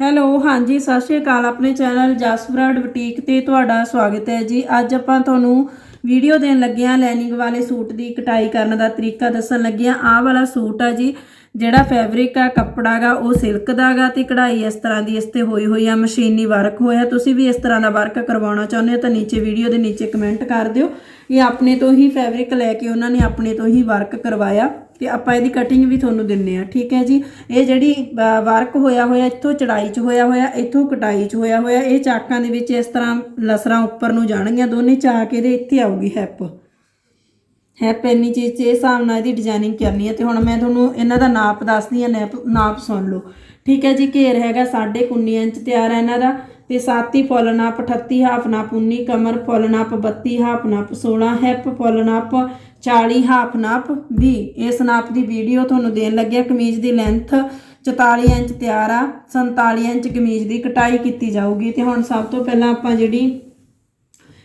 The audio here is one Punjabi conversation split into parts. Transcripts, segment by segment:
ਹੈਲੋ, ਹਾਂਜੀ, ਸਤਿ ਸ਼੍ਰੀ ਅਕਾਲ। ਆਪਣੇ ਚੈਨਲ ਜਸਬਰਾਡ ਬੁਟੀਕ ਤੇ ਤੁਹਾਡਾ ਸਵਾਗਤ ਹੈ ਜੀ। ਅੱਜ ਆਪਾਂ ਤੁਹਾਨੂੰ ਵੀਡੀਓ ਦੇਣ ਲੱਗੇ ਹਾਂ ਲੈਨਿੰਗ ਵਾਲੇ ਸੂਟ ਦੀ ਕਟਾਈ ਕਰਨ ਦਾ ਤਰੀਕਾ ਦੱਸਣ ਲੱਗੇ ਹਾਂ। ਆਹ ਵਾਲਾ ਸੂਟ ਆ ਜੀ, ਜਿਹੜਾ ਫੈਬਰਿਕ ਆ, ਕੱਪੜਾ ਗਾ, ਉਹ ਸਿਲਕ ਦਾ ਗਾ ਤੇ ਕਢਾਈ ਇਸ ਤਰ੍ਹਾਂ ਦੀ ਇਸ ਤੇ ਹੋਈ ਹੋਈ ਆ, ਮਸ਼ੀਨੀ ਵਰਕ ਹੋਇਆ। ਤੁਸੀਂ ਵੀ ਇਸ ਤਰ੍ਹਾਂ ਦਾ ਵਰਕ ਕਰਵਾਉਣਾ ਚਾਹੁੰਦੇ ਹੋ ਤਾਂ ਨੀਚੇ ਵੀਡੀਓ ਦੇ ਨੀਚੇ ਕਮੈਂਟ ਕਰ ਦਿਓ। ਇਹ ਆਪਣੇ ਤੋਂ ਹੀ ਫੈਬਰਿਕ ਲੈ ਕੇ ਉਹਨਾਂ ਨੇ ਆਪਣੇ ਤੋਂ ਹੀ ਵਰਕ ਕਰਵਾਇਆ। ਤੇ ਆਪਾਂ ਇਹਦੀ ਕਟਿੰਗ ਵੀ ਤੁਹਾਨੂੰ ਦਿੰਨੇ ਆ, ਠੀਕ ਹੈ ਜੀ? ਇਹ ਜਿਹੜੀ ਵਰਕ ਹੋਇਆ ਹੋਇਆ, ਇੱਥੋਂ ਚੜਾਈ 'ਚ ਹੋਇਆ ਹੋਇਆ, ਇੱਥੋਂ ਕਟਾਈ 'ਚ ਹੋਇਆ ਹੋਇਆ, ਇਹ ਚਾਕਾਂ ਦੇ ਵਿੱਚ ਇਸ ਤਰ੍ਹਾਂ ਲਸਰਾਂ ਉੱਪਰ ਨੂੰ ਜਾਣਗੀਆਂ, ਦੋਨੇ ਚਾਕ ਇਹਦੇ ਇੱਥੇ ਆਊਗੀ ਹੈਪ। ਹੈਪ ਇੰਨੀ ਚੀਜ਼ 'ਚ, ਇਹ ਹਿਸਾਬ ਨਾਲ ਇਹਦੀ ਡਿਜ਼ਾਈਨਿੰਗ ਕਰਨੀ ਹੈ, ਤੇ ਹੁਣ ਮੈਂ ਤੁਹਾਨੂੰ ਇਹਨਾਂ ਦਾ ਨਾਪ ਦੱਸਦੀ ਹਾਂ, ਨਾਪ ਨਾਪ ਸੁਣ ਲਓ। ਠੀਕ ਹੈ ਜੀ, ਘੇਰ ਹੈਗਾ 19.5 ਇੰਚ ਤਿਆਰ ਹੈ ਇਹਨਾਂ ਦਾ। ਤੇ ਸਾਤੀ ਫੁੱਲ ਨਾਪ 38 ਹਾਫ ਨਾਪ 19 ਕਮਰ ਫੁੱਲ ਨਾਪ 32 ਹਾਫ ਨਾਪ 16 ਹੈਪ ਫੁੱਲ ਨਾਪ 40 ਹਾਫ ਨਾਪ 20 ਇਸ ਨਾਪ ਦੀ ਵੀਡੀਓ ਤੁਹਾਨੂੰ ਦੇਣ ਲੱਗਿਆ ਕਮੀਜ਼ ਦੀ ਲੈਂਥ 44 ਇੰਚ ਤਿਆਰ ਆ 47 ਇੰਚ ਕਮੀਜ਼ ਦੀ ਕਟਾਈ ਕੀਤੀ ਜਾਊਗੀ। ਤੇ ਹੁਣ ਸਭ ਤੋਂ ਪਹਿਲਾਂ ਆਪਾਂ ਜਿਹੜੀ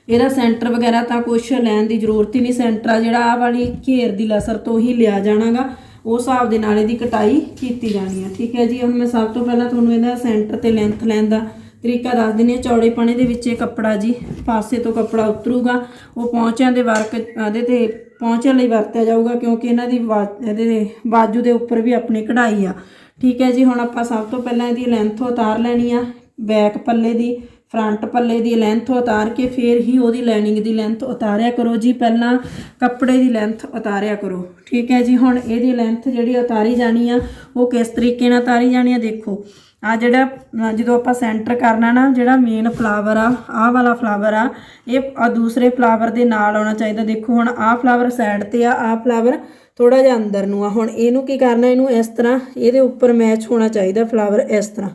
ਇਹਦਾ ਸੈਂਟਰ ਵਗੈਰਾ ਤਾਂ ਕੁਛ ਲੈਣ ਦੀ ਜ਼ਰੂਰਤ ਹੀ ਨਹੀਂ। ਸੈਂਟਰ ਆ ਜਿਹੜਾ ਆ ਵਾਲੀ ਘੇਰ ਦੀ ਲਸਰ ਤੋਂ ਹੀ ਲਿਆ ਜਾਣਾਗਾ। ਉਸ ਹਿਸਾਬ ਦੇ ਨਾਲ ਇਹਦੀ ਕਟਾਈ ਕੀਤੀ ਜਾਣੀ ਆ। ਠੀਕ ਹੈ ਜੀ, ਹੁਣ ਮੈਂ ਸਭ ਤੋਂ ਪਹਿਲਾਂ ਤੁਹਾਨੂੰ ਇਹਦਾ ਸੈਂਟਰ ਤੇ ਲੈਂਥ ਲੈਣ ਦਾ ਤਰੀਕਾ ਦੱਸ ਦਿੰਦੀ ਹਾਂ, ਚੌੜੇ ਪਣੇ ਦੇ ਵਿੱਚ ਇਹ ਕੱਪੜਾ ਜੀ ਪਾਸੇ ਤੋਂ ਕੱਪੜਾ ਉਤਰੂਗਾ। ਉਹ ਪੌਂਚਿਆਂ ਦੇ ਵਰਕ, ਇਹਦੇ ਤੇ ਪੌਂਚਿਆਂ ਲਈ ਵਰਤਿਆ ਜਾਊਗਾ ਕਿਉਂਕਿ ਇਹਨਾਂ ਦੀ ਵਾ- ਇਹਦੇ ਦੇ ਬਾਜੂ ਦੇ ਉੱਪਰ ਵੀ ਆਪਣੀ ਕਢਾਈ ਆ। ਠੀਕ ਹੈ ਜੀ, ਹੁਣ ਆਪਾਂ ਸਭ ਤੋਂ ਪਹਿਲਾਂ ਇਹਦੀ ਲੈਂਥ ਉਤਾਰ ਲੈਣੀ ਆ ਬੈਕ ਪੱਲੇ ਦੀ। ਫਰੰਟ ਪੱਲੇ ਦੀ ਲੈਂਥ ਉਤਾਰ ਕੇ ਫਿਰ ਹੀ ਉਹਦੀ ਲਾਈਨਿੰਗ ਦੀ ਲੈਂਥ ਉਤਾਰਿਆ ਕਰੋ ਜੀ। ਪਹਿਲਾਂ ਕੱਪੜੇ ਦੀ ਲੈਂਥ ਉਤਾਰਿਆ ਕਰੋ। ਠੀਕ ਹੈ ਜੀ, ਹੁਣ ਇਹਦੀ ਲੈਂਥ ਜਿਹੜੀ ਉਤਾਰੀ ਜਾਣੀ ਆ, ਉਹ ਕਿਸ ਤਰੀਕੇ ਨਾਲ ਉਤਾਰੀ ਜਾਣੀ ਆ ਦੇਖੋ। ਆ ਜਿਹੜਾ ਜਦੋਂ ਆਪਾਂ ਸੈਂਟਰ ਕਰਨਾ ਨਾ, ਜਿਹੜਾ ਮੇਨ ਫਲਾਵਰ ਆ, ਆਹ ਵਾਲਾ ਫਲਾਵਰ ਆ, ਇਹ ਆ ਦੂਸਰੇ ਫਲਾਵਰ ਦੇ ਨਾਲ ਆਉਣਾ ਚਾਹੀਦਾ। ਦੇਖੋ, ਹੁਣ ਆਹ ਫਲਾਵਰ ਸਾਈਡ ਤੇ ਆ, ਆਹ ਫਲਾਵਰ ਥੋੜਾ ਜਿਹਾ ਅੰਦਰ ਨੂੰ ਆ। ਹੁਣ ਇਹਨੂੰ ਕੀ ਕਰਨਾ, ਇਹਨੂੰ ਇਸ ਤਰ੍ਹਾਂ ਇਹਦੇ ਉੱਪਰ ਮੈਚ ਹੋਣਾ ਚਾਹੀਦਾ ਫਲਾਵਰ ਇਸ ਤਰ੍ਹਾਂ।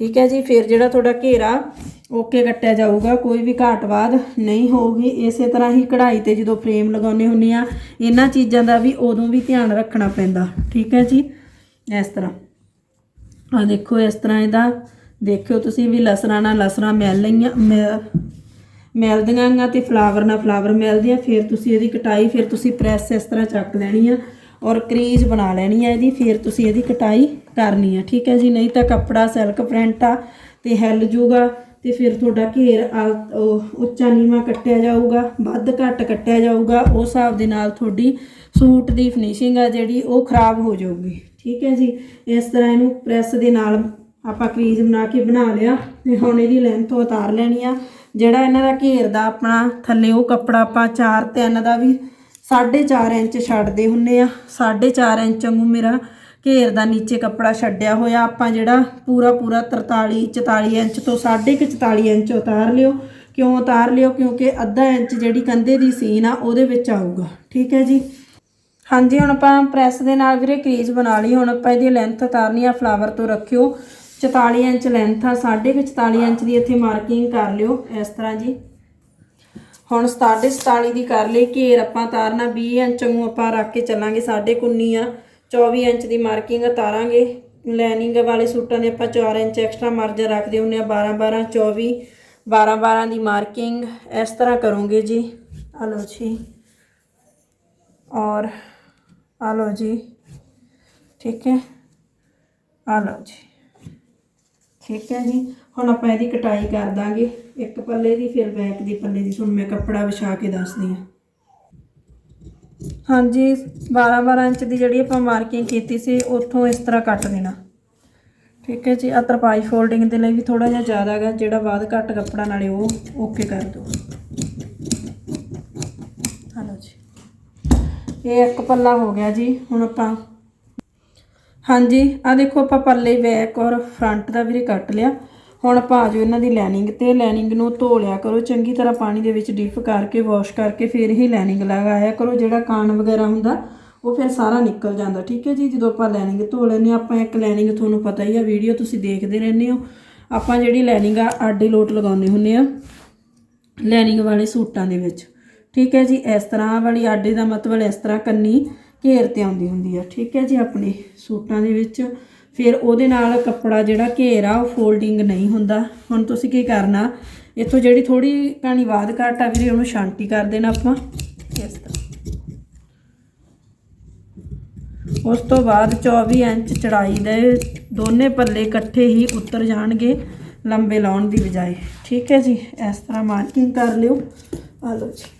ਠੀਕ ਹੈ ਜੀ, ਫਿਰ ਜਿਹੜਾ ਤੁਹਾਡਾ ਘੇਰਾ ਓਕੇ ਕੱਟਿਆ ਜਾਊਗਾ, ਕੋਈ ਵੀ ਘਾਟਵਾਦ ਨਹੀਂ ਹੋਊਗੀ। ਇਸੇ ਤਰ੍ਹਾਂ ਹੀ ਕਢਾਈ ਤੇ ਜਦੋਂ ਫਰੇਮ ਲਗਾਉਨੇ ਹੁੰਨੇ ਆ ਇਹਨਾਂ ਚੀਜ਼ਾਂ ਦਾ ਵੀ ਉਦੋਂ ਵੀ ਧਿਆਨ ਰੱਖਣਾ ਪੈਂਦਾ। ਠੀਕ ਹੈ ਜੀ, ਇਸ ਤਰ੍ਹਾਂ। ਆ ਦੇਖੋ, ਇਸ ਤਰ੍ਹਾਂ ਇਹਦਾ ਦੇਖਿਓ ਤੁਸੀਂ ਵੀ ਲਸਰਾਂ ਨਾਲ ਲਸਰਾਂ ਮਿਲ ਲਈਆਂ, ਮਿਲ- ਮਿਲਦੀਆਂ ਗਾ ਤੇ ਫਲਾਵਰ ਨਾਲ ਫਲਾਵਰ ਮਿਲਦੀਆਂ ਫਿਰ ਤੁਸੀਂ ਇਹਦੀ ਕਟਾਈ, ਫਿਰ ਤੁਸੀਂ ਪ੍ਰੈਸ ਇਸ ਤਰ੍ਹਾਂ ਚੱਕ ਲੈਣੀ ਆ। ਔਰ ਕਰੀਜ਼ ਬਣਾ ਲੈਣੀ ਆ ਇਹਦੀ, ਫਿਰ ਤੁਸੀਂ ਇਹਦੀ ਕਟਾਈ ਕਰਨੀ ਆ, ਠੀਕ ਹੈ ਜੀ? ਨਹੀਂ ਤਾਂ ਕੱਪੜਾ ਸਿਲਕ ਪ੍ਰਿੰਟ ਆ ਤੇ ਹਿੱਲ ਜੂਗਾ ਤੇ ਫਿਰ ਤੁਹਾਡਾ ਘੇਰ ਆ- ਉਹ ਉੱਚਾ ਨੀਵਾਂ ਕੱਟਿਆ ਜਾਊਗਾ, ਵੱਧ ਘੱਟ ਕੱਟਿਆ ਜਾਊਗਾ, ਉਸ ਹਿਸਾਬ ਦੇ ਨਾਲ ਤੁਹਾਡੀ ਸੂਟ ਦੀ ਫਿਨਿਸ਼ਿੰਗ ਆ ਜਿਹੜੀ, ਉਹ ਖਰਾਬ ਹੋ ਜਾਊਗੀ, ਠੀਕ ਹੈ ਜੀ? ਇਸ ਤਰ੍ਹਾਂ ਇਹਨੂੰ ਪ੍ਰੈਸ ਦੇ ਨਾਲ ਆਪਾਂ ਕਰੀਜ਼ ਬਣਾ ਕੇ ਬਣਾ ਲਿਆ ਤੇ ਹੁਣ ਇਹਦੀ ਲੈਂਥ ਉਤਾਰ ਲੈਣੀ ਆ। ਜਿਹੜਾ ਇਹਨਾਂ ਦਾ ਘੇਰ ਦਾ ਆਪਣਾ ਥੱਲੇ ਉਹ ਕੱਪੜਾ ਆਪਾਂ 4 3 ਦਾ ਵੀ 4.5 ਇੰਚ ਛੱਡਦੇ ਹੁੰਨੇ ਆ। 4.5 ਇੰਚ ਵਾਂਗੂ ਮੇਰਾ ਘੇਰ ਦਾ ਨੀਚੇ ਕੱਪੜਾ ਛੱਡਿਆ ਹੋਇਆ। ਆਪਾਂ ਜਿਹੜਾ ਪੂਰਾ ਪੂਰਾ 43 44 ਇੰਚ ਤੋਂ 44 ਇੰਚ ਉਤਾਰ ਲਿਓ। ਕਿਉਂ ਉਤਾਰ ਲਿਓ? ਕਿਉਂਕਿ ਅੱਧਾ ਇੰਚ ਜਿਹੜੀ ਕੰਧੇ ਦੀ ਸੀਨ ਆ, ਉਹਦੇ ਵਿੱਚ ਆਊਗਾ। ਠੀਕ ਹੈ ਜੀ? ਹਾਂਜੀ, ਹੁਣ ਆਪਾਂ ਪ੍ਰੈਸ ਦੇ ਨਾਲ ਵੀਰੇ ਕਰੀਜ਼ ਬਣਾ ਲਈ। ਹੁਣ ਆਪਾਂ ਇਹਦੀ ਲੈਂਥ ਉਤਾਰਨੀ ਆ ਫਲਾਵਰ ਤੋਂ ਰੱਖਿਓ। 44 ਇੰਚ ਲੈਂਥ ਆ 44 ਇੰਚ ਦੀ ਇੱਥੇ ਮਾਰਕਿੰਗ ਕਰ ਲਿਓ। ਇਸ ਤਰ੍ਹਾਂ ਜੀ। ਹੁਣ 47 ਦੀ ਕਰ ਲਈ, ਘੇਰ ਆਪਾਂ ਤਾਰਨਾ 20 ਇੰਚ ਨੂੰ ਆਪਾਂ ਰੱਖ ਕੇ ਚੱਲਾਂਗੇ 19 ਆ। 24 ਇੰਚ ਦੀ ਮਾਰਕਿੰਗ ਤਾਰਾਂਗੇ ਲਾਈਨਿੰਗ ਵਾਲੇ ਸੂਟਾਂ ਦੇ ਆਪਾਂ 4 ਇੰਚ ਐਕਸਟਰਾ ਮਾਰਜਨ ਰੱਖਦੇ ਹੁੰਨੇ ਆ 12 12 24 12 12 ਦੀ ਮਾਰਕਿੰਗ ਇਸ ਤਰ੍ਹਾਂ ਕਰੋਗੇ ਜੀ। ਆ ਲਓ ਜੀ। ਔਰ ਆ ਲਓ ਜੀ। ਠੀਕ ਹੈ? ਆ ਲਓ ਜੀ। ਠੀਕ ਹੈ ਜੀ। ਹੁਣ ਆਪਾਂ ਇਹਦੀ ਕਟਾਈ ਕਰ ਦਾਂਗੇ। ਇੱਕ ਪੱਲੇ ਦੀ, ਫਿਰ ਬੈਕ ਦੀ ਪੱਲੇ ਦੀ। ਤੁਹਾਨੂੰ ਮੈਂ ਕੱਪੜਾ ਵਿਛਾ ਕੇ ਦੱਸਦੀ ਹਾਂ। ਹਾਂਜੀ 12 12 ਇੰਚ ਦੀ ਜਿਹੜੀ ਆਪਾਂ ਮਾਰਕਿੰਗ ਕੀਤੀ ਸੀ, ਉੱਥੋਂ ਇਸ ਤਰ੍ਹਾਂ ਕੱਟ ਦੇਣਾ। ਠੀਕ ਹੈ ਜੀ ਆ ਤਰਪਾਈ ਫੋਲਡਿੰਗ ਦੇ ਲਈ ਵੀ ਥੋੜਾ ਜਿਹਾ ਜ਼ਿਆਦਾ ਹੈਗਾ ਜਿਹੜਾ ਬਾਅਦ ਘੱਟ ਕੱਪੜਾ ਨਾਲੇ ਉਹ ਓਕੇ ਕਰ ਦਿਓ। ਹਲੋ ਜੀ। ਇਹ ਇੱਕ ਪੱਲਾ ਹੋ ਗਿਆ ਜੀ, ਹੁਣ ਆਪਾਂ ਹਾਂਜੀ ਆ ਦੇਖੋ ਆਪਾਂ ਪੱਲੇ ਬੈਕ ਔਰ ਫਰੰਟ ਦਾ ਵੀਰੇ ਕੱਟ ਲਿਆ। ਹੁਣ ਆਪਾਂ ਆ ਜਾਓ ਇਹਨਾਂ ਦੀ ਲੈਨਿੰਗ ਤੇ ਲੈਨਿੰਗ ਨੂੰ ਧੋ ਲਿਆ ਕਰੋ, ਚੰਗੀ ਤਰ੍ਹਾਂ ਪਾਣੀ ਦੇ ਵਿੱਚ ਡਿਪ ਕਰਕੇ ਵਾਸ਼ ਕਰਕੇ ਫਿਰ ਹੀ ਲੈਨਿੰਗ ਲਗਾਇਆ ਕਰੋ। ਜਿਹੜਾ ਕਾਣ ਵਗੈਰਾ ਹੁੰਦਾ, ਉਹ ਫਿਰ ਸਾਰਾ ਨਿਕਲ ਜਾਂਦਾ, ਠੀਕ ਹੈ ਜੀ? ਜਦੋਂ ਆਪਾਂ ਲੈਨਿੰਗ ਧੋ ਲੈਂਦੇ ਹਾਂ, ਆਪਾਂ ਇੱਕ ਲਾਈਨਿੰਗ ਤੁਹਾਨੂੰ ਪਤਾ ਹੀ ਆ ਵੀਡੀਓ ਤੁਸੀਂ ਦੇਖਦੇ ਰਹਿੰਦੇ ਹੋ। ਆਪਾਂ ਜਿਹੜੀ ਲੈਨਿੰਗ ਆ, ਆਡੇ ਲੋਟ ਲਗਾਉਂਦੇ ਹੁੰਨੇ ਆ ਲੈਨਿੰਗ ਵਾਲੇ ਸੂਟਾਂ ਦੇ ਵਿੱਚ। ਠੀਕ ਹੈ ਜੀ? ਇਸ ਤਰ੍ਹਾਂ ਵਾਲੀ ਆਡੇ ਦਾ ਮਤਲਬ ਇਸ ਤਰ੍ਹਾਂ ਕੰਨੀ ਘੇਰ ਤੇ ਆਉਂਦੀ ਹੁੰਦੀ ਆ, ਠੀਕ ਹੈ ਜੀ? ਆਪਣੇ ਸੂਟਾਂ ਦੇ ਵਿੱਚ। ਫਿਰ ਉਹਦੇ ਨਾਲ ਕੱਪੜਾ ਜਿਹੜਾ ਘੇਰ ਆ, ਉਹ ਫੋਲਡਿੰਗ ਨਹੀਂ ਹੁੰਦਾ। ਹੁਣ ਤੁਸੀਂ ਕੀ ਕਰਨਾ? ਇੱਥੋਂ ਜਿਹੜੀ ਥੋੜੀ ਕਹਾਣੀ ਬਾਅਦ ਘੱਟ ਆ ਵੀਰੇ, ਉਹਨੂੰ ਸ਼ਾਂਤੀ ਕਰ ਦੇਣਾ ਆਪਾਂ। ਇਸ ਤਰ੍ਹਾਂ। ਉਸ ਤੋਂ ਬਾਅਦ 24 ਇੰਚ ਚੜਾਈ ਦੇ ਦੋਨੇ ਪੱਲੇ ਇਕੱਠੇ ਹੀ ਉੱਤਰ ਜਾਣਗੇ ਲੰਬੇ ਲਾਉਣ ਦੀ ਬਜਾਏ। ਠੀਕ ਹੈ ਜੀ, ਇਸ ਤਰ੍ਹਾਂ ਮਾਰਕਿੰਗ ਕਰ ਲਿਓ। ਆ ਲਓ ਜੀ।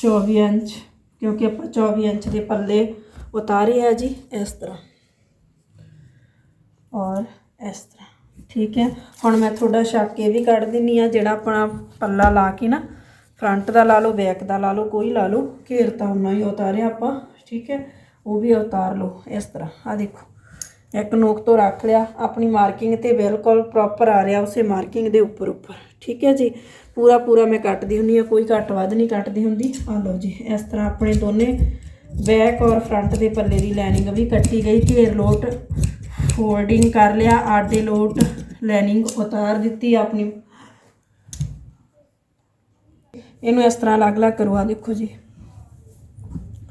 24 ਇੰਚ, ਕਿਉਂਕਿ ਆਪਾਂ 24 ਇੰਚ ਦੇ ਪੱਲੇ ਉਤਾਰੇ ਆ ਜੀ ਇਸ ਤਰ੍ਹਾਂ। ਔਰ ਇਸ ਤਰ੍ਹਾਂ। ਠੀਕ ਹੈ। ਹੁਣ ਮੈਂ ਥੋੜਾ ਛੱਕ ਇਹ ਵੀ ਕੱਢ ਦਿੰਨੀ ਆ, ਜਿਹੜਾ ਆਪਣਾ ਪੱਲਾ ਲਾ ਕੇ ਨਾ, ਫਰੰਟ ਦਾ ਲਾ ਲਓ, ਬੈਕ ਦਾ ਲਾ ਲਓ, ਕੋਈ ਲਾ ਲਓ, ਘੇਰ ਤਾਂ ਉਨਾ ਹੀ ਉਤਾਰਿਆ ਆਪਾਂ। ਠੀਕ ਹੈ। ਉਹ ਵੀ ਉਤਾਰ ਲਓ, ਇਸ ਤਰ੍ਹਾਂ। ਆ ਦੇਖੋ, ਇੱਕ ਨੋਕ ਤੋਂ ਰੱਖ ਲਿਆ, ਆਪਣੀ ਮਾਰਕਿੰਗ ਤੇ ਬਿਲਕੁਲ ਪ੍ਰੋਪਰ ਆ ਰਿਹਾ ਉਸੇ ਮਾਰਕਿੰਗ ਦੇ ਉੱਪਰ ਉੱਪਰ। ਠੀਕ ਹੈ ਜੀ। ਪੂਰਾ ਪੂਰਾ ਮੈਂ ਕੱਟਦੀ ਹੁੰਦੀ ਆ, ਕੋਈ ਘੱਟ ਵੱਧ ਨਹੀਂ ਕੱਟਦੀ ਹੁੰਦੀ। ਆ ਲਓ ਜੀ, ਇਸ ਤਰ੍ਹਾਂ ਆਪਣੇ ਦੋਨੇ ਬੈਕ ਔਰ ਫਰੰਟ ਦੇ ਪੱਲੇ ਦੀ ਲਾਈਨਿੰਗ ਵੀ ਕੱਟੀ ਗਈ, ਘੇਰ ਲੋਟ, ਫੋਲਡਿੰਗ ਕਰ ਲਿਆ ਆਡੇ ਲੋਟ, ਲਾਈਨਿੰਗ ਉਤਾਰ ਦਿੱਤੀ ਆਪਣੀ। ਇਹਨੂੰ ਇਸ ਤਰ੍ਹਾਂ ਅਲੱਗ-ਅਲੱਗ ਕਰਵਾ ਦੇਖੋ ਜੀ।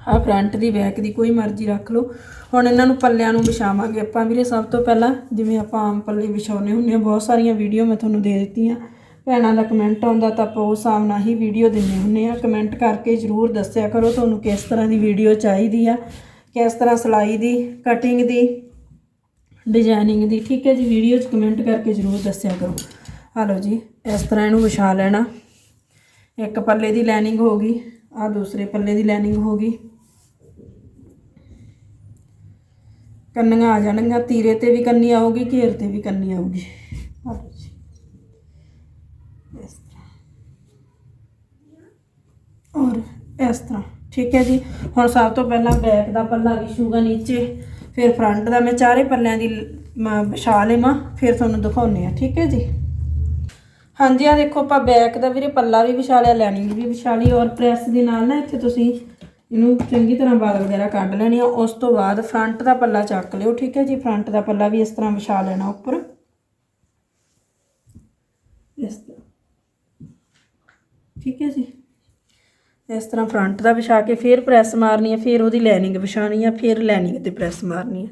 ਆ ਫਰੰਟ ਦੀ, ਬੈਕ ਦੀ, ਕੋਈ ਮਰਜ਼ੀ ਰੱਖ ਲਓ। ਹੁਣ ਇਹਨਾਂ ਨੂੰ ਪੱਲਿਆਂ ਨੂੰ ਵਿਛਾਵਾਂਗੇ ਆਪਾਂ ਵੀਰੇ। ਸਭ ਤੋਂ ਪਹਿਲਾਂ ਜਿਵੇਂ ਆਪਾਂ ਆਮ ਪੱਲੇ ਵਿਛਾਉਨੇ ਹੁੰਦੇ ਆ ਬਹੁਤ ਸਾਰੀਆਂ ਵੀਡੀਓ ਮੈਂ ਤੁਹਾਨੂੰ ਦੇ ਦਿੱਤੀਆਂ। ਭੈਣਾਂ ਦਾ ਕਮੈਂਟ ਆਉਂਦਾ ਤਾਂ ਆਪਾਂ ਉਸ ਹਿਸਾਬ ਨਾਲ ਹੀ ਵੀਡੀਓ ਦਿੰਦੇ ਹੁੰਨੇ ਆ ਕਮੈਂਟ ਕਰਕੇ ਜਰੂਰ ਦੱਸਿਆ ਕਰੋ ਤੁਹਾਨੂੰ ਕਿਸ ਤਰ੍ਹਾਂ ਦੀ ਵੀਡੀਓ ਚਾਹੀਦੀ ਆ, ਕਿਸ ਤਰ੍ਹਾਂ ਸਿਲਾਈ ਦੀ ਕਟਿੰਗ ਦੀ ਡਿਜ਼ਾਈਨਿੰਗ ਦੀ, ਠੀਕ ਹੈ ਜੀ। ਵੀਡੀਓ 'ਚ ਕਮੈਂਟ ਕਰਕੇ ਜਰੂਰ ਦੱਸਿਆ ਕਰੋ। ਆ ਲਓ ਜੀ, ਇਸ ਤਰ੍ਹਾਂ ਇਹਨੂੰ ਵਿਛਾ ਲੈਣਾ। ਇੱਕ ਪੱਲੇ ਦੀ ਲਾਈਨਿੰਗ ਹੋ ਗਈ ਆ ਦੂਸਰੇ ਪੱਲੇ ਦੀ ਲਾਈਨਿੰਗ ਹੋ ਗਈ। ਕੰਨੀਆਂ ਆ ਜਾਣਗੀਆਂ, ਤੀਰੇ ਤੇ ਵੀ ਕੰਨੀ ਆਊਗੀ, ਘੇਰ ਤੇ ਵੀ ਕੰਨੀ ਆਊਗੀ। ਆ ਲਓ ਜੀ ਇਸ ਤਰ੍ਹਾਂ ਔਰ ਇਸ ਤਰ੍ਹਾਂ। ਠੀਕ ਹੈ ਜੀ। ਹੁਣ ਸਭ ਤੋਂ ਪਹਿਲਾਂ ਬੈਕ ਦਾ ਪੱਲਾ ਵਿਛੂਗਾ ਨੀਚੇ। ਫਿਰ ਫਰੰਟ ਦਾ ਮੈਂ ਚਾਰੇ ਪੱਲਿਆਂ ਦੀ ਮ- ਵਿਛਾ ਲਵਾਂ। ਫਿਰ ਤੁਹਾਨੂੰ ਦਿਖਾਉਨੇ ਆ ਠੀਕ ਹੈ ਜੀ। ਹਾਂਜੀ ਆ ਦੇਖੋ ਆਪਾਂ ਬੈਕ ਦਾ ਵੀਰੇ ਪੱਲਾ ਵੀ ਵਿਛਾ ਲਿਆ ਲਾਈਨਿੰਗ ਵੀ ਵਿਛਾ ਲਈ ਔਰ ਪ੍ਰੈਸ ਦੇ ਨਾਲ ਨਾ ਇੱਥੇ ਤੁਸੀਂ ਇਹਨੂੰ ਚੰਗੀ ਤਰ੍ਹਾਂ ਬਾਲ ਵਗੈਰਾ ਕੱਢ ਲੈਣੀ ਆ। ਉਸ ਤੋਂ ਬਾਅਦ ਫਰੰਟ ਦਾ ਪੱਲਾ ਚੱਕ ਲਿਓ। ਠੀਕ ਹੈ ਜੀ। ਫਰੰਟ ਦਾ ਪੱਲਾ ਵੀ ਇਸ ਤਰ੍ਹਾਂ ਵਿਛਾ ਲੈਣਾ ਉੱਪਰ। ਇਸ ਤਰ੍ਹਾਂ। ਠੀਕ ਹੈ ਜੀ। ਇਸ ਤਰ੍ਹਾਂ ਫਰੰਟ ਦਾ ਵਿਛਾ ਕੇ ਫਿਰ ਪ੍ਰੈਸ ਮਾਰਨੀ ਹੈ, ਫਿਰ ਉਹਦੀ ਲਾਈਨਿੰਗ ਵਿਛਾਣੀ ਹੈ, ਫਿਰ ਲਾਈਨਿੰਗ ਤੇ ਪ੍ਰੈਸ ਮਾਰਨੀ ਹੈ।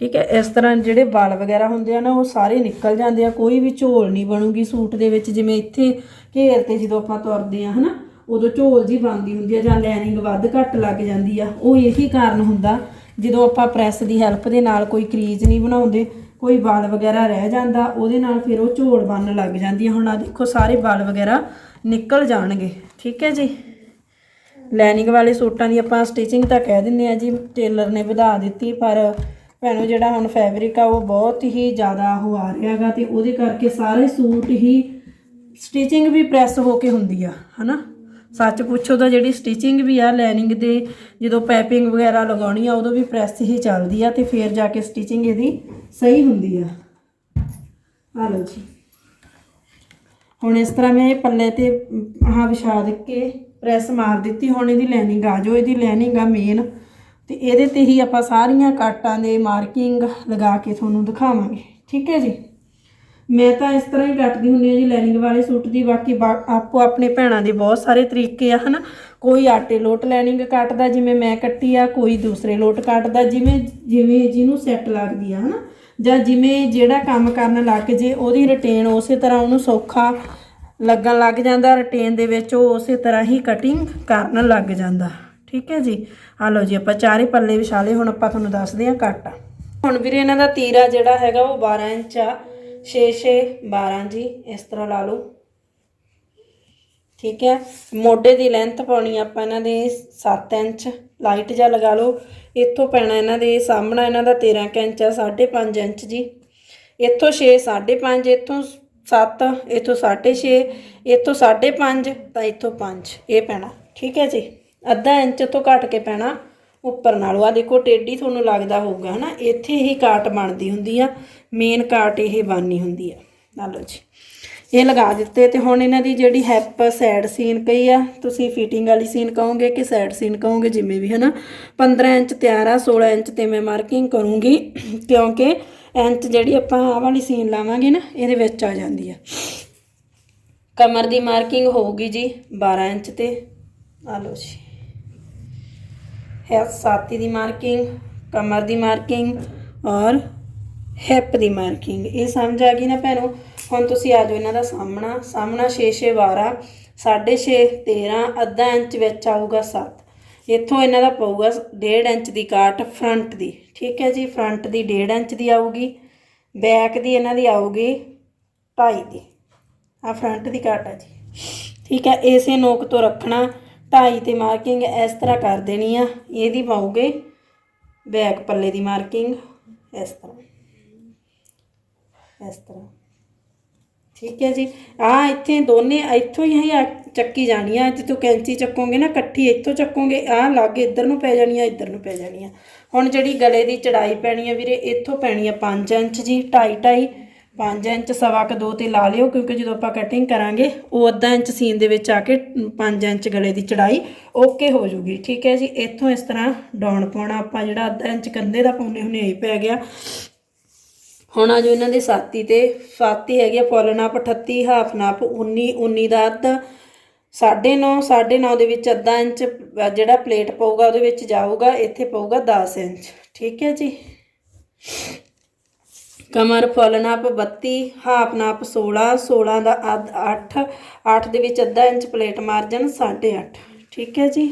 ਠੀਕ ਹੈ, ਇਸ ਤਰ੍ਹਾਂ ਜਿਹੜੇ ਵਾਲ ਵਗੈਰਾ ਹੁੰਦੇ ਆ ਨਾ, ਉਹ ਸਾਰੇ ਨਿਕਲ ਜਾਂਦੇ ਆ, ਕੋਈ ਵੀ ਝੋਲ ਨਹੀਂ ਬਣੂਗੀ ਸੂਟ ਦੇ ਵਿੱਚ, ਜਿਵੇਂ ਇੱਥੇ ਘੇਰ ਤੇ ਜਦੋਂ ਆਪਾਂ ਤੁਰਦੇ ਆ, ਹਨਾ, ਉਦੋਂ ਝੋਲ ਜੀ ਬਣਦੀ ਹੁੰਦੀ ਆ ਜਾਂ ਲਾਈਨਿੰਗ ਵੱਧ ਘੱਟ ਲੱਗ ਜਾਂਦੀ ਆ, ਉਹ ਇਹੀ ਕਾਰਨ ਹੁੰਦਾ, ਜਦੋਂ ਆਪਾਂ ਪ੍ਰੈਸ ਦੀ ਹੈਲਪ ਦੇ ਨਾਲ ਕੋਈ ਕਰੀਜ਼ ਨਹੀਂ ਬਣਾਉਂਦੇ, ਕੋਈ ਵਾਲ ਵਗੈਰਾ ਰਹਿ ਜਾਂਦਾ, ਉਹਦੇ ਨਾਲ ਫਿਰ ਉਹ ਝੋਲ ਬਣਨ ਲੱਗ ਜਾਂਦੀ ਆ। ਹੁਣ ਆ ਦੇਖੋ, ਸਾਰੇ ਵਾਲ ਵਗੈਰਾ ਨਿਕਲ ਜਾਣਗੇ। ਠੀਕ ਹੈ ਜੀ? ਲੈਨਿੰਗ ਵਾਲੇ ਸੂਟਾਂ ਦੀ ਆਪਾਂ ਸਟਿਚਿੰਗ ਤਾਂ ਕਹਿ ਦਿੰਦੇ ਆ ਜੀ, ਟੇਲਰ ਨੇ ਵਧਾ ਦਿੱਤੀ, ਪਰ ਭੈਣੋ ਜਿਹੜਾ ਹੁਣ ਫੈਬਰਿਕ ਆ, ਉਹ ਬਹੁਤ ਹੀ ਜ਼ਿਆਦਾ ਉਹ ਆ ਰਿਹਾਗਾ ਤੇ ਉਹਦੇ ਕਰਕੇ ਸਾਰੇ ਸੂਟ ਹੀ ਸਟਿਚਿੰਗ ਵੀ ਪ੍ਰੈਸ ਹੋ ਕੇ ਹੁੰਦੀ ਆ, ਹਨਾ? ਸੱਚ ਪੁੱਛੋ ਤਾਂ ਜਿਹੜੀ ਸਟਿਚਿੰਗ ਵੀ ਆ, ਲੈਨਿੰਗ ਦੇ ਜਦੋਂ ਪੈਪਿੰਗ ਵਗੈਰਾ ਲਗਾਉਣੀ ਆ, ਉਦੋਂ ਵੀ ਪ੍ਰੈਸ ਹੀ ਚੱਲਦੀ ਆ ਤੇ ਫਿਰ ਜਾ ਕੇ ਸਟਿਚਿੰਗ ਇਹਦੀ ਸਹੀ ਹੁੰਦੀ ਆ। ਆ ਲਓ ਜੀ। ਹੁਣ ਇਸ ਤਰ੍ਹਾਂ ਮੈਂ ਇਹ ਪੱਲੇ ਤੇ ਆਹ ਵਿਛਾ ਦੇ ਕੇ ਪ੍ਰੈਸ ਮਾਰ ਦਿੱਤੀ। ਹੁਣ ਇਹਦੀ ਲੈਨਿੰਗ ਆ ਜੋ ਇਹਦੀ ਲੈਨਿੰਗ ਆ ਮੇਨ ਤੇ ਇਹਦੇ ਤੇ ਹੀ ਆਪਾਂ ਸਾਰੀਆਂ ਕਾਟਾਂ ਦੇ ਮਾਰਕਿੰਗ ਲਗਾ ਕੇ ਤੁਹਾਨੂੰ ਦਿਖਾਵਾਂਗੇ। ਠੀਕ ਹੈ ਜੀ? ਮੈਂ ਤਾਂ ਇਸ ਤਰ੍ਹਾਂ ਹੀ ਕੱਟਦੀ ਹੁੰਦੀ ਹਾਂ ਜੀ ਲਾਈਨਿੰਗ ਵਾਲੇ ਸੂਟ ਦੀ। ਬਾਕੀ ਬਾ- ਆਪੋ ਆਪਣੇ ਭੈਣਾਂ ਦੇ ਬਹੁਤ ਸਾਰੇ ਤਰੀਕੇ ਆ, ਹਨਾ? ਕੋਈ ਆਟੇ ਲੋਟ ਲਾਈਨਿੰਗ ਕੱਟਦਾ, ਜਿਵੇਂ ਮੈਂ ਕੱਟੀ ਆ, ਕੋਈ ਦੂਸਰੇ ਲੋਟ ਕੱਟਦਾ, ਜਿਵੇਂ ਜਿਵੇਂ ਜਿਹਨੂੰ ਸੈੱਟ ਲੱਗਦੀ ਆ, ਹਨਾ? ਜਾਂ ਜਿਵੇਂ ਜਿਹੜਾ ਕੰਮ ਕਰਨ ਲੱਗ ਜੇ, ਉਹਦੀ ਰਟੇਨ ਉਸੇ ਤਰ੍ਹਾਂ ਉਹਨੂੰ ਸੌਖਾ ਲੱਗਣ ਲੱਗ ਜਾਂਦਾ ਰਟੇਨ ਦੇ ਵਿੱਚ ਉਹ ਉਸੇ ਤਰ੍ਹਾਂ ਹੀ ਕਟਿੰਗ ਕਰਨ ਲੱਗ ਜਾਂਦਾ। ਠੀਕ ਹੈ ਜੀ? ਆ ਲਓ ਜੀ, ਆਪਾਂ ਚਾਰੇ ਪੱਲੇ ਵਿਛਾਲੇ, ਹੁਣ ਆਪਾਂ ਤੁਹਾਨੂੰ ਦੱਸਦੇ ਹਾਂ ਕੱਟ ਹੁਣ ਵੀਰੇ ਇਹਨਾਂ ਦਾ ਤੀਰਾ ਜਿਹੜਾ ਹੈਗਾ, ਉਹ 12 ਇੰਚ ਆ। 6 6 12 ਜੀ, ਇਸ ਤਰ੍ਹਾਂ ਲਾ ਲਓ। ਠੀਕ ਹੈ। ਮੋਢੇ ਦੀ ਲੈਂਥ ਪਾਉਣੀ ਆਪਾਂ ਇਹਨਾਂ ਦੇ 7 ਇੰਚ। ਲਾਈਟ ਜਿਹਾ ਲਗਾ ਲਓ। ਇੱਥੋਂ ਪੈਣਾ ਇਹਨਾਂ ਦੇ ਸਾਹਮਣਾ ਇਹਨਾਂ ਦਾ 13 ਕੁ ਇੰਚ ਆ 5.5 ਇੰਚ ਜੀ। ਇੱਥੋਂ 6 5.5 ਇੱਥੋਂ 7 ਇੱਥੋਂ 6.5 ਇੱਥੋਂ 5.5 ਤਾਂ ਇੱਥੋਂ 5 ਇਹ ਪੈਣਾ। ਠੀਕ ਹੈ ਜੀ। ਅੱਧਾ ਇੰਚ ਤੋਂ ਘੱਟ ਕੇ ਪੈਣਾ। ਉੱਪਰ ਨਾਲੋਂ। ਆ ਦੇਖੋ, ਟੇਢੀ ਤੁਹਾਨੂੰ ਲੱਗਦਾ ਹੋਊਗਾ, ਹਨਾ? ਇੱਥੇ ਹੀ ਕਾਟ ਬਣਦੀ ਹੁੰਦੀ ਆ। ਮੇਨ ਕਾਟ ਇਹ ਬਣਨੀ ਹੁੰਦੀ ਆ। ਨਾਲ ਲਓ ਜੀ। ਇਹ ਲਗਾ ਦਿੱਤੇ ਤੇ ਹੁਣ ਇਹਨਾਂ ਦੀ ਜਿਹੜੀ ਹੈਪ ਸਾਈਡ ਸੀਨ ਕਈ ਆ, ਤੁਸੀਂ ਫਿਟਿੰਗ ਵਾਲੀ ਸੀਨ ਕਹੋਗੇ ਕਿ ਸਾਈਡ ਸੀਨ ਕਹੋਗੇ ਜਿਵੇਂ ਵੀ, ਹਨਾ? 15 ਇੰਚ ਤਿਆਰ ਆ 16 ਇੰਚ ਤੇ ਮੈਂ ਮਾਰਕਿੰਗ ਕਰੂੰਗੀ, ਕਿਉਂਕਿ ਇੰਚ ਜਿਹੜੀ ਆਪਾਂ ਆਹ ਵਾਲੀ ਸੀਨ ਲਾਵਾਂਗੇ ਨਾ, ਇਹਦੇ ਵਿੱਚ ਆ ਜਾਂਦੀ ਆ। ਕਮਰ ਦੀ ਮਾਰਕਿੰਗ ਹੋਊਗੀ ਜੀ 12 ਇੰਚ ਤੇ। ਆ ਲਓ ਜੀ। ਹੈ ਛਾਤੀ ਦੀ ਮਾਰਕਿੰਗ ਕਮਰ ਦੀ ਮਾਰਕਿੰਗ ਔਰ ਹਿਪ ਦੀ ਮਾਰਕਿੰਗ ਇਹ ਸਮਝ ਆ ਗਈ ਨਾ ਭੈਣੋ? ਹੁਣ ਤੁਸੀਂ ਆ ਜਾਓ ਇਹਨਾਂ ਦਾ ਸਾਹਮਣਾ। ਸਾਹਮਣਾ 6 6 12 6.5 13 ਅੱਧਾ ਇੰਚ ਵਿੱਚ ਆਊਗਾ 7 ਇੱਥੋਂ ਇਹਨਾਂ ਦਾ ਪਊਗਾ 1.5 ਇੰਚ ਦੀ ਕਾਟ ਫਰੰਟ ਦੀ। ਠੀਕ ਹੈ ਜੀ, ਫਰੰਟ ਦੀ 1.5 ਇੰਚ ਦੀ ਆਊਗੀ, ਬੈਕ ਦੀ ਇਹਨਾਂ ਦੀ ਆਊਗੀ 2.5 ਦੀ। ਆ ਫਰੰਟ ਦੀ ਕਾਟ ਆ ਜੀ। ਠੀਕ ਹੈ, ਇਸੇ ਨੋਕ ਤੋਂ ਰੱਖਣਾ 2.5 ਤੇ ਮਾਰਕਿੰਗ ਇਸ ਤਰ੍ਹਾਂ ਕਰ ਦੇਣੀ ਆ। ਇਹਦੀ ਪਾਉਗੇ, ਬੈਕ ਪੱਲੇ ਦੀ ਮਾਰਕਿੰਗ ਇਸ ਤਰ੍ਹਾਂ। ਇਸ ਤਰ੍ਹਾਂ। ਠੀਕ ਹੈ ਜੀ। ਆ ਇੱਥੇ ਦੋਨੇ, ਇੱਥੋਂ ਹੀ ਆ ਚੱਕੀ ਜਾਣੀ ਆ ਜਿੱਥੋਂ ਕੈਂਚੀ ਚੱਕੋਗੇ ਨਾ, ਇਕੱਠੀ ਇੱਥੋਂ ਚੱਕੋਗੇ। ਆ ਲੱਗ ਇੱਧਰ ਨੂੰ ਪੈ ਜਾਣੀ ਆ ਇੱਧਰ ਨੂੰ ਪੈ ਜਾਣੀ ਆ ਹੁਣ ਜਿਹੜੀ ਗਲੇ ਦੀ ਚੜਾਈ ਪੈਣੀ ਆ ਵੀਰੇ, ਇੱਥੋਂ ਪੈਣੀ ਆ 5 ਇੰਚ ਜੀ 2.5 2.5 5 ਇੰਚ ਸਵਾ ਕ ਦੋ ਤੇ ਲਾ ਲਿਓ, ਕਿਉਂਕਿ ਜਦੋਂ ਆਪਾਂ ਕਟਿੰਗ ਕਰਾਂਗੇ, ਉਹ ਅੱਧਾ ਇੰਚ ਸੀਨ ਦੇ ਵਿੱਚ ਆ ਕੇ 5 ਇੰਚ ਗਲੇ ਦੀ ਚੜਾਈ ਓਕੇ ਹੋ ਜੂਗੀ। ਠੀਕ ਹੈ ਜੀ। ਇੱਥੋਂ ਇਸ ਤਰ੍ਹਾਂ ਡਾਉਣ ਪਾਉਣਾ ਆਪਾਂ ਜਿਹੜਾ ਅੱਧਾ ਇੰਚ ਕੰਧੇ ਦਾ ਪਾਉਣੇ ਹੁੰਨੇ ਇਹ ਪੈ ਗਿਆ। ਹੁਣ ਆ ਜੋ ਇਹਨਾਂ ਦੇ ਸਾਤੀ ਤੇ। ਸਾਤੀ ਹੈਗੀ ਆ ਫੁੱਲ ਨਾਪ 38 ਹਾਫ ਨਾਪ 19 19 ਦਾ ਅੱਧਾ। 9.5 9.5 ਦੇ ਵਿੱਚ ਅੱਧਾ ਇੰਚ ਜਿਹੜਾ ਪਲੇਟ ਪਊਗਾ ਉਹਦੇ ਵਿੱਚ ਜਾਊਗਾ, ਇੱਥੇ ਪਊਗਾ 10 ਇੰਚ। ਠੀਕ ਹੈ ਜੀ? ਕਮਰ ਫੁੱਲਨਾਪ 32 ਹਾਫ ਨਾਪ 16 16 ਦਾ ਅੱਧ 8 8 ਦੇ ਵਿੱਚ ਅੱਧਾ ਇੰਚ ਪਲੇਟ ਮਾਰਜਨ 8.5 ਠੀਕ ਹੈ ਜੀ?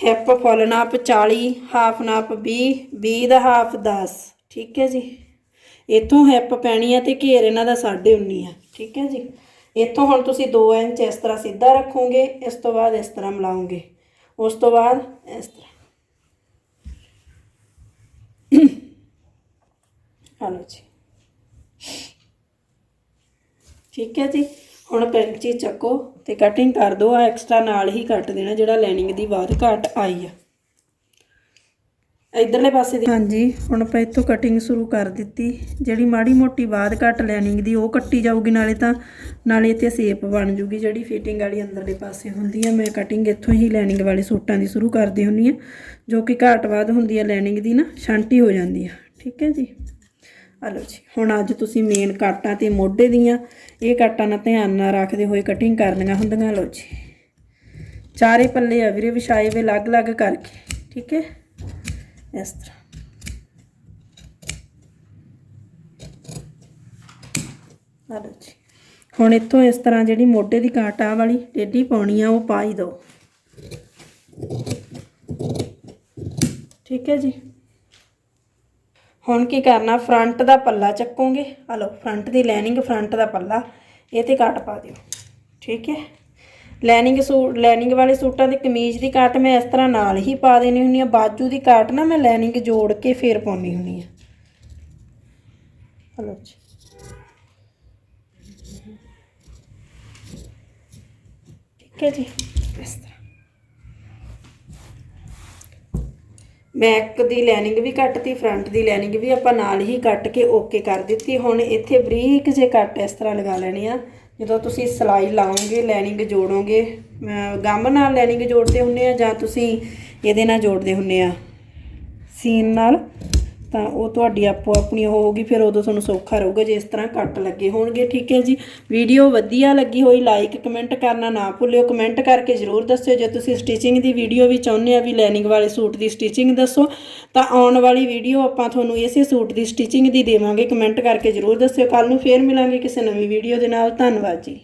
ਹਿੱਪ ਫੁੱਲ ਨਾਪ 40 ਹਾਫ ਨਾਪ 20 20 ਦਾ ਹਾਫ 10 ਠੀਕ ਹੈ ਜੀ? ਇੱਥੋਂ ਹਿੱਪ ਪੈਣੀ ਹੈ ਤੇ ਘੇਰ ਇਹਨਾਂ ਦਾ 19.5 ਆ, ਠੀਕ ਹੈ ਜੀ? ਇੱਥੋਂ ਹੁਣ ਤੁਸੀਂ 2 ਇੰਚ ਇਸ ਤਰ੍ਹਾਂ ਸਿੱਧਾ ਰੱਖੋਗੇ, ਇਸ ਤੋਂ ਬਾਅਦ ਇਸ ਤਰ੍ਹਾਂ ਮਿਲਾਓਗੇ। ਉਸ ਤੋਂ ਬਾਅਦ ਇਸ ਤਰ੍ਹਾਂ। ਹਲੋ ਜੀ। ਠੀਕ ਹੈ ਜੀ? ਹੁਣ ਪੈਂਚੀ ਚੱਕੋ ਤੇ ਕਟਿੰਗ ਕਰ ਦਿਓ ਆ ਐਕਸਟਰਾ ਨਾਲ ਹੀ ਕੱਟ ਦੇਣਾ ਜਿਹੜਾ ਲਾਈਨਿੰਗ ਦੀ ਬਾਅਦ ਘਟ ਆਈ ਆ। ਇਧਰਲੇ ਪਾਸੇ ਦੀ। ਹਾਂਜੀ, ਹੁਣ ਆਪਾਂ ਇੱਥੋਂ ਕਟਿੰਗ ਸ਼ੁਰੂ ਕਰ ਦਿੱਤੀ। ਜਿਹੜੀ ਮਾੜੀ ਮੋਟੀ ਬਾਅਦ ਘਟ ਲਾਈਨਿੰਗ ਦੀ, ਉਹ ਕੱਟੀ ਜਾਊਗੀ, ਨਾਲੇ ਤਾਂ, ਨਾਲੇ ਇੱਥੇ ਸੇਪ ਬਣ ਜੂਗੀ, ਜਿਹੜੀ ਫਿਟਿੰਗ ਵਾਲੀ ਅੰਦਰਲੇ ਪਾਸੇ ਹੁੰਦੀ ਆ। ਮੈਂ ਕਟਿੰਗ ਇੱਥੋਂ ਹੀ ਲਾਈਨਿੰਗ ਵਾਲੇ ਸੂਟਾਂ ਦੀ ਸ਼ੁਰੂ ਕਰਦੀ ਹੁੰਨੀ ਆ, ਜੋ ਕਿ ਘਾਟ ਬਾਅਦ ਹੁੰਦੀ ਆ ਲਾਈਨਿੰਗ ਦੀ ਨਾ, ਛਾਂਟੀ ਹੋ ਜਾਂਦੀ ਆ। ਠੀਕ ਹੈ ਜੀ? ਆ ਲਓ ਜੀ, ਹੁਣ ਅੱਜ ਤੁਸੀਂ ਮੇਨ ਕਾਟਾਂ ਤੇ ਮੋਢੇ ਦੀਆਂ, ਇਹ ਕਾਟਾਂ ਨਾਲ ਧਿਆਨ ਨਾਲ ਰੱਖਦੇ ਹੋਏ ਕਟਿੰਗ ਕਰਨੀਆਂ ਹੁੰਦੀਆਂ। ਲਓ ਜੀ, ਚਾਰੇ ਪੱਲੇ ਆ ਵੀਰੇ, ਵਿਛਾਏ ਵੇ ਅਲੱਗ-ਅਲੱਗ ਕਰਕੇ। ਠੀਕ ਹੈ? ਇਸ ਤਰ੍ਹਾਂ ਆ ਲਓ ਜੀ। ਹੁਣ ਇੱਥੋਂ ਇਸ ਤਰ੍ਹਾਂ ਜਿਹੜੀ ਮੋਢੇ ਦੀ ਕਾਟ ਆ ਵਾਲੀ ਟੇਢੀ ਪਾਉਣੀ ਆ, ਉਹ ਪਾ ਹੀ ਦਿਓ। ਠੀਕ ਹੈ ਜੀ। ਹੁਣ ਕੀ ਕਰਨਾ, ਫਰੰਟ ਦਾ ਪੱਲਾ ਚੱਕੋਗੇ? ਆ ਲਓ, ਫਰੰਟ ਦੀ ਲਾਈਨਿੰਗ ਫਰੰਟ ਦਾ ਪੱਲਾ, ਇਹ ਤੇ ਕਾਟ ਪਾ ਦਿਓ। ਠੀਕ ਹੈ। ਲਾਈਨਿੰਗ ਸੂਟ ਲਾਈਨਿੰਗ ਵਾਲੇ ਸੂਟਾਂ ਦੀ ਕਮੀਜ਼ ਦੀ ਕਾਟ ਮੈਂ ਇਸ ਤਰ੍ਹਾਂ ਨਾਲ ਹੀ ਪਾ ਦੇਣੀ ਹੁੰਦੀ ਆ ਬਾਜੂ ਦੀ ਕਾਟ ਨਾ ਮੈਂ ਲਾਈਨਿੰਗ ਜੋੜ ਕੇ ਫੇਰ ਪਾਉਣੀ ਹੁੰਦੀ ਆ ਹਲੋ ਜੀ। ਠੀਕ ਹੈ ਜੀ। ਇਸ ਤਰ੍ਹਾਂ। ਬੈਕ ਦੀ ਲੈਨਿੰਗ ਵੀ ਕੱਟਤੀ, ਫਰੰਟ ਦੀ ਲਾਈਨਿੰਗ ਵੀ ਆਪਾਂ ਨਾਲ ਹੀ ਕੱਟ ਕੇ ਓਕੇ ਕਰ ਦਿੱਤੀ। ਹੁਣ ਇੱਥੇ ਬਰੀਕ ਜੇ ਕੱਟ ਇਸ ਤਰ੍ਹਾਂ ਲਗਾ ਲੈਣੇ ਆ। ਜਦੋਂ ਤੁਸੀਂ ਸਲਾਈ ਲਾਓਗੇ ਲਾਈਨਿੰਗ ਜੋੜੋਗੇ ਅਮ ਗਮ ਨਾਲ ਲਾਈਨਿੰਗ ਜੋੜਦੇ ਹੁੰਨੇ ਆ ਜਾਂ ਤੁਸੀਂ ਇਹਦੇ ਨਾਲ ਜੋੜਦੇ ਹੁੰਨੇ ਆ? ਸੀਨ ਨਾਲ? ਤਾਂ ਉਹ ਤੁਹਾਡੀ ਆਪੋ ਆਪਣੀ ਉਹ ਹੋਊਗੀ, ਫਿਰ ਉਦੋਂ ਤੁਹਾਨੂੰ ਸੌਖਾ ਰਹੂਗਾ ਜੇ ਇਸ ਤਰ੍ਹਾਂ ਕੱਟ ਲੱਗੇ ਹੋਣਗੇ, ਠੀਕ ਹੈ ਜੀ। ਵੀਡੀਓ ਵਧੀਆ ਲੱਗੀ ਹੋਈ ਲਾਈਕ ਕਮੈਂਟ ਕਰਨਾ ਨਾ ਭੁੱਲਿਓ। ਕਮੈਂਟ ਕਰਕੇ ਜ਼ਰੂਰ ਦੱਸਿਓ, ਜੇ ਤੁਸੀਂ ਸਟਿਚਿੰਗ ਦੀ ਵੀਡੀਓ ਵੀ ਚਾਹੁੰਦੇ ਆ ਵੀ ਲੈਨਿੰਗ ਵਾਲੇ ਸੂਟ ਦੀ ਸਟਿਚਿੰਗ ਦੱਸੋ, ਤਾਂ ਆਉਣ ਵਾਲੀ ਵੀਡੀਓ ਆਪਾਂ ਤੁਹਾਨੂੰ ਇਸੇ ਸੂਟ ਦੀ ਸਟਿਚਿੰਗ ਦੀ ਦੇਵਾਂਗੇ। ਕਮੈਂਟ ਕਰਕੇ ਜ਼ਰੂਰ ਦੱਸਿਓ। ਕੱਲ ਨੂੰ ਫੇਰ ਮਿਲਾਂਗੇ ਕਿਸੇ ਨਵੀਂ ਵੀਡੀਓ ਦੇ ਨਾਲ। ਧੰਨਵਾਦ ਜੀ।